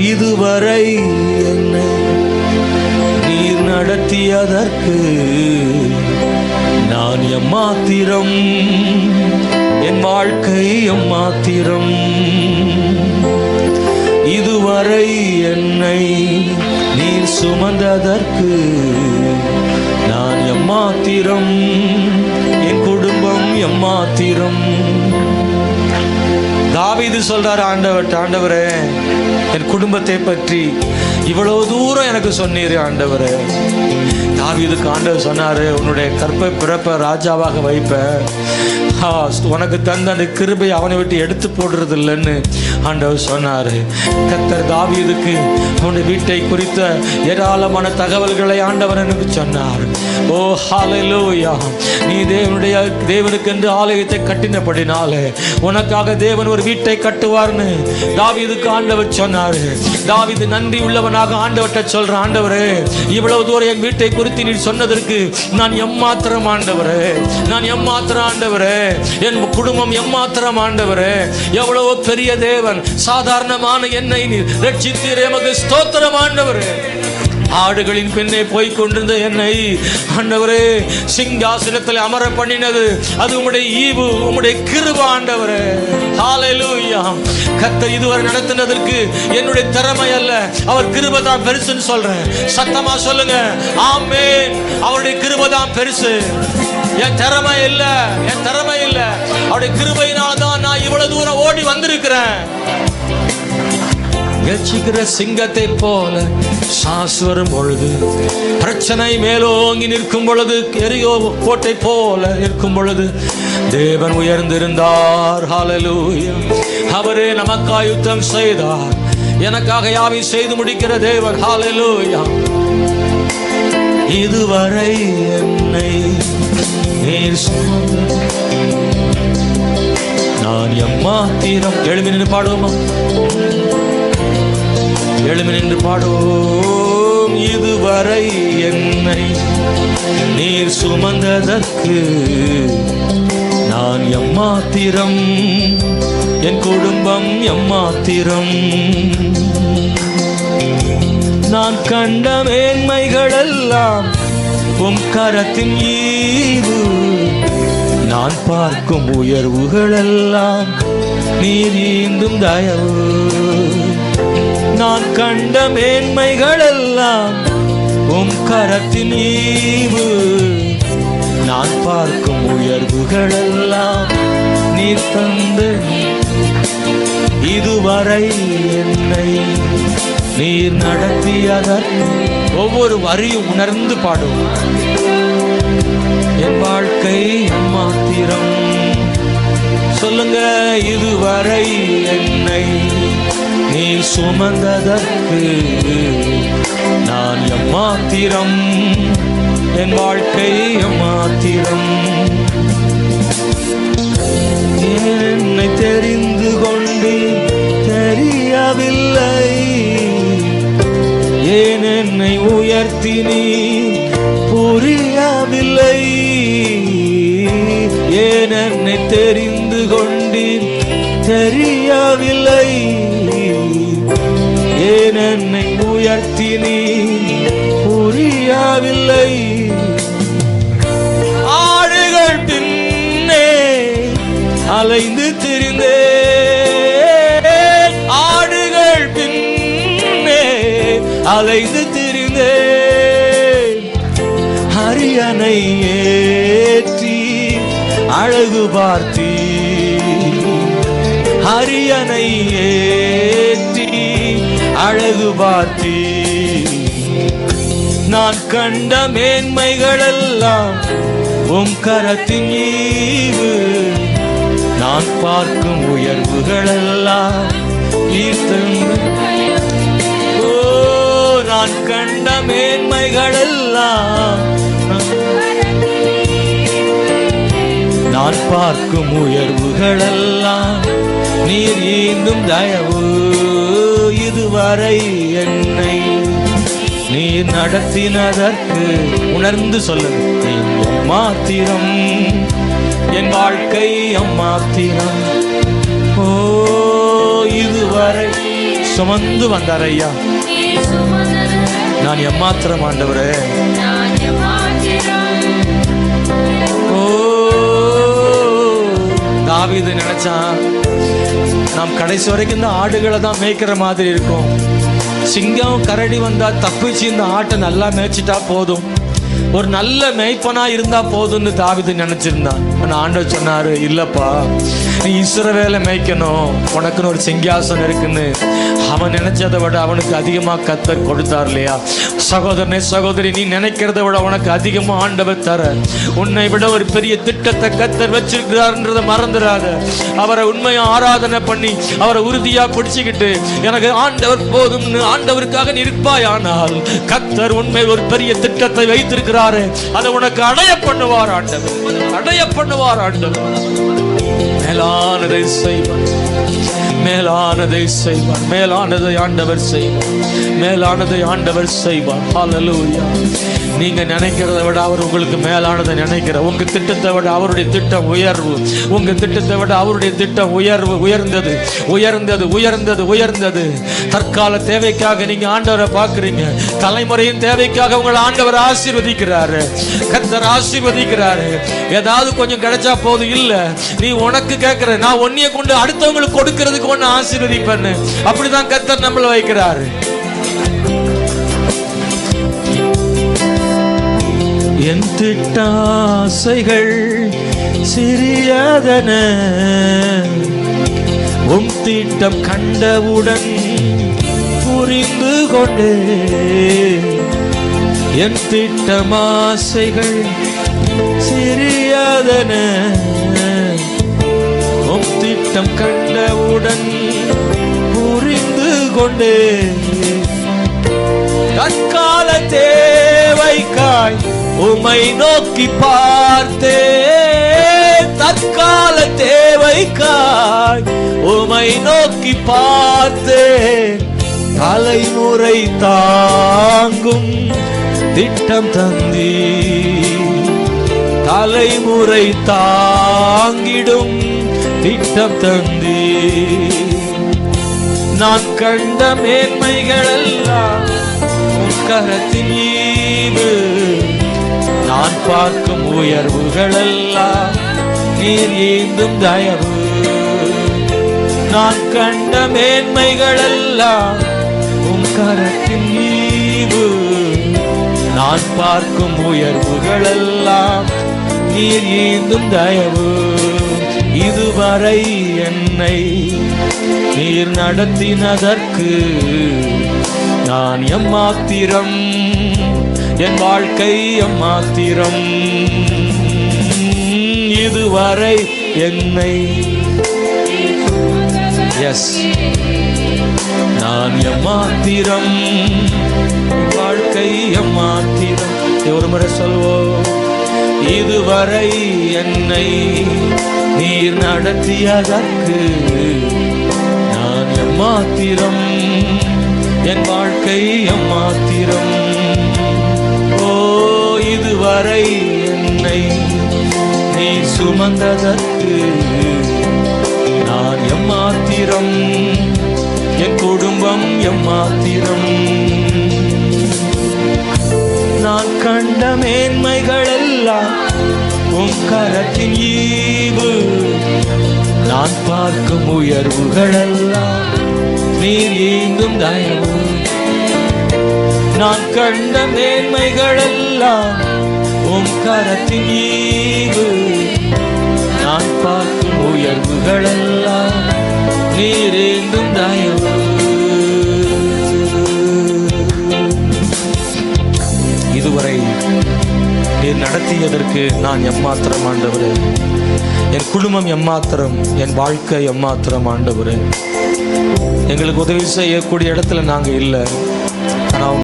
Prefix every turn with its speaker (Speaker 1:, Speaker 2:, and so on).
Speaker 1: இதுவரை என்னை நீர் நடத்தியதற்கு நான் எம்மாத்திரம் என் வாழ்க்கை எம்மாத்திரம். இதுவரை என்னை நீர் சுமந்ததற்கு நான் எம்மாத்திரம் என் குடும்பம் எம்மாத்திரம். தாவிது சொல்றார் ஆண்டவர் ஆண்டவரே என் குடும்பத்தை பற்றி இவ்வளவு தூரம் எனக்கு சொன்னீர் ஆண்டவரே. தாவீதுக்கு ஆண்டவர் சொன்னார் உன்னுடைய கற்பை பிறப்ப ராஜாவாக வைப்ப. உனக்கு தந்த அந்த கிருபை அவனை விட்டு எடுத்து போடுறது இல்லைன்னு ஆண்டவர் சொன்னார். கத்தர் தாவீதுக்கு அவனுடைய வீட்டை குறித்த ஏராளமான தகவல்களை ஆண்டவர் எனக்கு சொன்னார். ஓ ஹalleluya. நீ தேவனுடைய தேவனுக்கு என்று ஆலயத்தை கட்டினபடினாலே உனக்காக தேவன் ஒரு வீட்டை கட்டுவார்னு தாவீதுக்கு ஆண்டவர் சொன்னார். தாவீது நன்றி உள்ளவனாக ஆண்டவர்கிட்ட சொல்ற ஆண்டவரே இவ்வளவு தூரம் என் வீட்டை குறித்து நீ சொன்னதற்கு நான் எம்மாத்திரம் ஆண்டவரே நான் எம்மாத்திரம் ஆண்டவரே என் குடும்பம் எம்மாத்திரம் ஆண்டவரே. எவ்வளவு பெரிய தேவன் சாதாரணமான என்னை நீர் ரட்சித்தீர் எமக்கு ஸ்தோத்திரம் ஆண்டவரே. ஆடுகளின் பின்னே போய் கொண்டிருந்த என்னை. ஆண்டவரே சிங்காசனத்தில் அமர பண்ணினது அது உங்களுடைய ஈவு உங்களுடைய கிருப ஆண்டவரே. ஹாலேலூயா கத்த இதுவரை நடத்தினதற்கு என்னுடைய திறமை அல்ல. அவர் கிருபை தான் பெருசுன்னு சொல்றேன். சத்தமா சொல்லுங்க. ஆமே அவருடைய கிருபை தான் பெருசு. என் திறமை இல்ல. என் திறமை இல்ல. அவருடைய கிருபையினால தான் நான் இவ்வளவு தூரம் ஓடி வந்திருக்கிறேன். கர்ஜிக்கிற சிங்கத்தை போல சாஸ் வரும் பொழுது பிரச்சனை மேலோங்கி நிற்கும் பொழுது எரியோ கோட்டை போல நிற்கும் பொழுது தேவன் உயர்ந்திருந்தார். ஹாலலூயம் அவரே நமக்காய் யுத்தம் செய்தார். எனக்காக யாவை செய்து முடிக்கிற தேவன்? ஹாலலூயா இதுவரை என்னை நீர் நான் எம்மாத்திரம் எழுமி நின்று பாடுவோமா? எழுமி நின்று பாடுவோம் இதுவரை என்னை நீர் சுமந்ததற்கு நான் எம்மாத்திரம் என் குடும்பம் எம்மாத்திரம். நான் கண்ட மேன்மைகளெல்லாம் உம் கரத்தின் ஈவு நான் பார்க்கும் உயர்வுகளெல்லாம் நீர் ஈந்தும் தயவு. நான் கண்ட மேன்மைகளெல்லாம் உம் கரத்தின் ஈவு. நான் பார்க்கும் உயர்வுகளெல்லாம் நீர் தந்து இதுவரை என்னை நீர் நடத்தியதன் ஒவ்வொரு வரியும் உணர்ந்து பாடுவோம் என் வாழ்க்கை மாத்திரம். சொல்லுங்க இதுவரை என்னை நீ சுமந்ததற்கு நான் எம்மாத்திரம் என் வாழ்க்கை எம்மாத்திரம். என்னை தெரிந்து கொண்டு தெரியவில்லை. ஏன் என்னை உயர்த்தினி புரியவில்லை. ஏன் என்னை தெரிந்து கொண்டீர் தெரியவில்லை. உயர்த்தி நீ புரியவில்லை. ஆடுகள் பின்னே அலைந்து திரிந்தே. ஆடுகள் பின்னே அலைந்து திரிந்தே. அரியணை ஏற்றி அழகு பார்த்தீ. அரியணை ஏற்றி அழகு பார்த்தி. நான் கண்ட மேன்மைகளெல்லாம் உம் கரத்தின் ஈவு. நான் பார்க்கும் உயர்வுகளெல்லாம் ஓ நான் கண்ட மேன்மைகளெல்லாம் நான் பார்க்கும் உயர்வுகளெல்லாம். நீர் ஈந்தும் தயவு. இதுவரை என்னை நீ நடத்தினதற்கு உணர்ந்து சொல்லுங்க. மாத்திரம் என் வாழ்க்கை அம்மாத்திரம் ஓ இதுவரை சுமந்து வந்தார் ஐயா. நான் எம்மாத்திரம் ஆண்டவரே. ஓ தாவிது நினைச்சான். நாம் கடைசி வரைக்கும் இந்த ஆடுகளை தான் மேய்க்கிற மாதிரி இருக்கும். சிங்கம் கரடி வந்தால் தப்பிச்சு இந்த ஆட்டை நல்லா மேய்ச்சிட்டா போதும். ஒரு நல்ல மேய்ப்பனா இருந்தா போதும்னு தாவிது நினைச்சிருந்தான். ஆனா ஆண்டவர் சொன்னாரு இல்லப்பா நீ இஸ்ரவேலை மேய்க்கணும். உனக்குன்னு ஒரு சிங்காசனம் இருக்குன்னு. அவன் நினைச்சதை விட அவனுக்கு அதிகமா கத்தர் கொடுத்தார் இல்லையா? சகோதரனே சகோதரி நீ நினைக்கிறத விட உனக்கு அதிகமா ஆண்டவர் தர. உன்னை விட ஒரு பெரிய திட்டத்தை கத்தர் வச்சிருக்கிறார்ன்றத மறந்துடாத அவரை உண்மையா ஆராதனை பண்ணி அவரை உறுதியா பிடிச்சுக்கிட்டு எனக்கு ஆண்டவர் போதும்னு ஆண்டவருக்காக நீ கத்தர் உண்மை ஒரு பெரிய திட்டத்தை இருக்கிறாரு அதை உனக்கு அடைய பண்ணுவார் ஆண்டவர். அடைய பண்ணுவார் ஆண்டவர். மேலானதை செய்வார். மேலானதை செய்வார். மேலானதை ஆண்டவர் செய்வார். மேலானதை ஆண்டவர் செய்வார். ஹalleluya நீங்க நினைக்கிறத விட அவர் உங்களுக்கு மேலானதை நினைக்கிற உங்க திட்டத்தை விட அவருடைய திட்டம் உயர்வு. உங்க திட்டத்தை விட அவருடைய திட்டம் உயர்வு உயர்ந்தது. உயர்ந்தது உயர்ந்தது உயர்ந்தது. தற்கால தேவைக்காக நீங்க ஆண்டவரை பார்க்குறீங்க. தலைமுறையின் தேவைக்காக உங்களை ஆண்டவர் ஆசீர்வதிக்கிறாரு. கத்தர் ஆசீர்வதிக்கிறாரு. ஏதாவது கொஞ்சம் கிடைச்சா போதும். இல்ல நீ உனக்கு கேட்கிற நான் ஒன்னிய கொண்டு அடுத்தவங்களுக்கு கொடுக்கிறதுக்கு ஒன்று ஆசீர்வதிப்பேன்னு. அப்படிதான் கத்தர் நம்மள வைக்கிறாரு. என் திட்டாசைகள் சிறியதன உம் திட்டம் கண்டவுடன் புரிந்து கொண்டு. என் திட்டமாசைகள் சிறியதன வெளிச்சம் கண்டவுடன் புரிந்து கொண்டு தற்கால தேவைக்காய் உமை நோக்கி பார்த்தே. தற்கால தேவைக்காய் உமை நோக்கி பார்த்தே. தலைமுறை தாங்கும் திட்டம் தந்தி தலைமுறை தாங்கிடும் திட்டம் தந்தி நான் கண்ட மேன்மைகள் எல்லாம் உன் ஈவு நான் பார்க்கும் உயர்வுகள் எல்லாம் நீர் ஈந்தும் தயவு. நான் கண்ட மேன்மைகள் எல்லாம் உன் கரத்தின் ஈவு. நான் பார்க்கும் உயர்வுகள் எல்லாம் நீர் ஈந்தும் தயவு. இதுவரை என்னை நீர் நடத்தினதற்கு நான் எம்மாத்திரம் என் வாழ்க்கை எம்மாத்திரம். இதுவரை என்னை எஸ் நான் எம்மாத்திரம் வாழ்க்கை எம்மாத்திரம். ஒரு முறை சொல்வோம். இதுவரை என்னை நீர் நடத்தியதற்கு நான் எம்மாத்திரம் என் வாழ்க்கை எம்மாத்திரம். ஓ இதுவரை என்னை நீ சுமந்ததற்கு நான் எம்மாத்திரம் என் குடும்பம் எம்மாத்திரம். நான் கண்ட மேன்மைகள் எல்லாம் உன் கரத்தின் ஈவு. நான் பார்க்கும் உயர்வுகள் எல்லாம் நீர் ஏந்தும் தயவு நான் கண்ட மேன்மைகள் எல்லாம் உன் கரத்தின் ஈவு. நான் பார்க்கும் உயர்வுகள் எல்லாம் நீர் ஏந்தும் தயவு நடத்தியதற்கு நான் எம்மாத்திரம் ஆண்டவரே. என் குடும்பம் எம்மாத்திரம் என் வாழ்க்கை எம்மாத்திரம் ஆண்டவரே. எங்களுக்கு உதவி செய்யக்கூடிய இடத்துல நாங்கள் இல்லை.